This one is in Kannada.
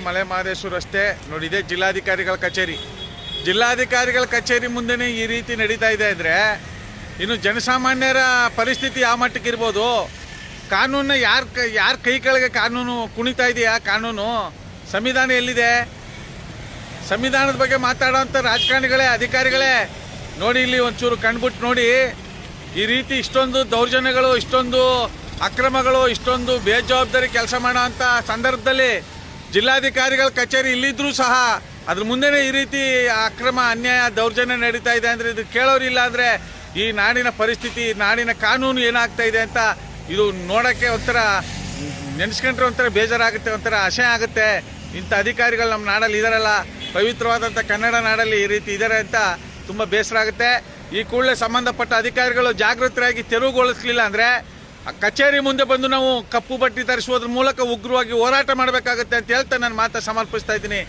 ಮಲೆ ಮಹದೇಶ್ವರ ರಸ್ತೆ ನೋಡಿ, ಇದೇ ಜಿಲ್ಲಾಧಿಕಾರಿಗಳ ಕಚೇರಿ. ಜಿಲ್ಲಾಧಿಕಾರಿಗಳ ಕಚೇರಿ ಮುಂದೆನೇ ಈ ರೀತಿ ನಡೀತಾ ಇದೆ ಅಂದರೆ, ಇನ್ನು ಜನಸಾಮಾನ್ಯರ ಪರಿಸ್ಥಿತಿ ಯಾವ ಮಟ್ಟಕ್ಕೆ ಇರ್ಬೋದು? ಕಾನೂನು ಯಾರ ಯಾರ ಕೈ ಕೆಳಗೆ ಕಾನೂನು ಕುಣಿತಾ ಇದೆಯಾ? ಕಾನೂನು ಸಂವಿಧಾನ ಎಲ್ಲಿದೆ? ಸಂವಿಧಾನದ ಬಗ್ಗೆ ಮಾತಾಡೋಂಥ ರಾಜಕಾರಣಿಗಳೇ, ಅಧಿಕಾರಿಗಳೇ, ನೋಡಿ ಇಲ್ಲಿ ಒಂಚೂರು ಕಣ್ಬಿಟ್ಟು ನೋಡಿ. ಈ ರೀತಿ ಇಷ್ಟೊಂದು ದೌರ್ಜನ್ಯಗಳು, ಇಷ್ಟೊಂದು ಅಕ್ರಮಗಳು, ಇಷ್ಟೊಂದು ಬೇಜವಾಬ್ದಾರಿ ಕೆಲಸ ಮಾಡೋ ಸಂದರ್ಭದಲ್ಲಿ ಜಿಲ್ಲಾಧಿಕಾರಿಗಳ ಕಚೇರಿ ಇಲ್ಲಿದ್ರೂ ಸಹ ಅದ್ರ ಮುಂದೆನೇ ಈ ರೀತಿ ಅಕ್ರಮ ಅನ್ಯಾಯ ದೌರ್ಜನ್ಯ ನಡೀತಾ ಇದೆ ಅಂದರೆ ಇದು ಕೇಳೋರಿಲ್ಲ ಅಂದರೆ ಈ ನಾಡಿನ ಪರಿಸ್ಥಿತಿ, ನಾಡಿನ ಕಾನೂನು ಏನಾಗ್ತಾ ಇದೆ ಅಂತ ಇದು ನೋಡೋಕ್ಕೆ ಒಂಥರ ನೆನೆಸ್ಕೊಂಡ್ರೆ ಒಂಥರ ಬೇಜಾರಾಗುತ್ತೆ, ಒಂಥರ ಆಶೆ ಆಗುತ್ತೆ. ಇಂಥ ಅಧಿಕಾರಿಗಳು ನಮ್ಮ ನಾಡಲ್ಲಿ ಇದಾರಲ್ಲ, ಪವಿತ್ರವಾದಂಥ ಕನ್ನಡ ನಾಡಲ್ಲಿ ಈ ರೀತಿ ಇದ್ದಾರೆ ಅಂತ ತುಂಬ ಬೇಸರ ಆಗುತ್ತೆ. ಈ ಕೂಡಲೇ ಸಂಬಂಧಪಟ್ಟ ಅಧಿಕಾರಿಗಳು ಜಾಗೃತರಾಗಿ ತೆರವುಗೊಳಿಸ್ಲಿಲ್ಲ ಅಂದರೆ ಕಚೇರಿ ಮುಂದೆ ಬಂದು ನಾವು ಕಪ್ಪು ಬಟ್ಟೆ ತರಿಸುವುದ್ರ ಮೂಲಕ ಉಗ್ರವಾಗಿ ಹೋರಾಟ ಮಾಡಬೇಕಾಗುತ್ತೆ ಅಂತ ಹೇಳ್ತಾ ನಾನು ಮಾತಾ ಸಮರ್ಪಿಸ್ತಾ ಇದ್ದೀನಿ.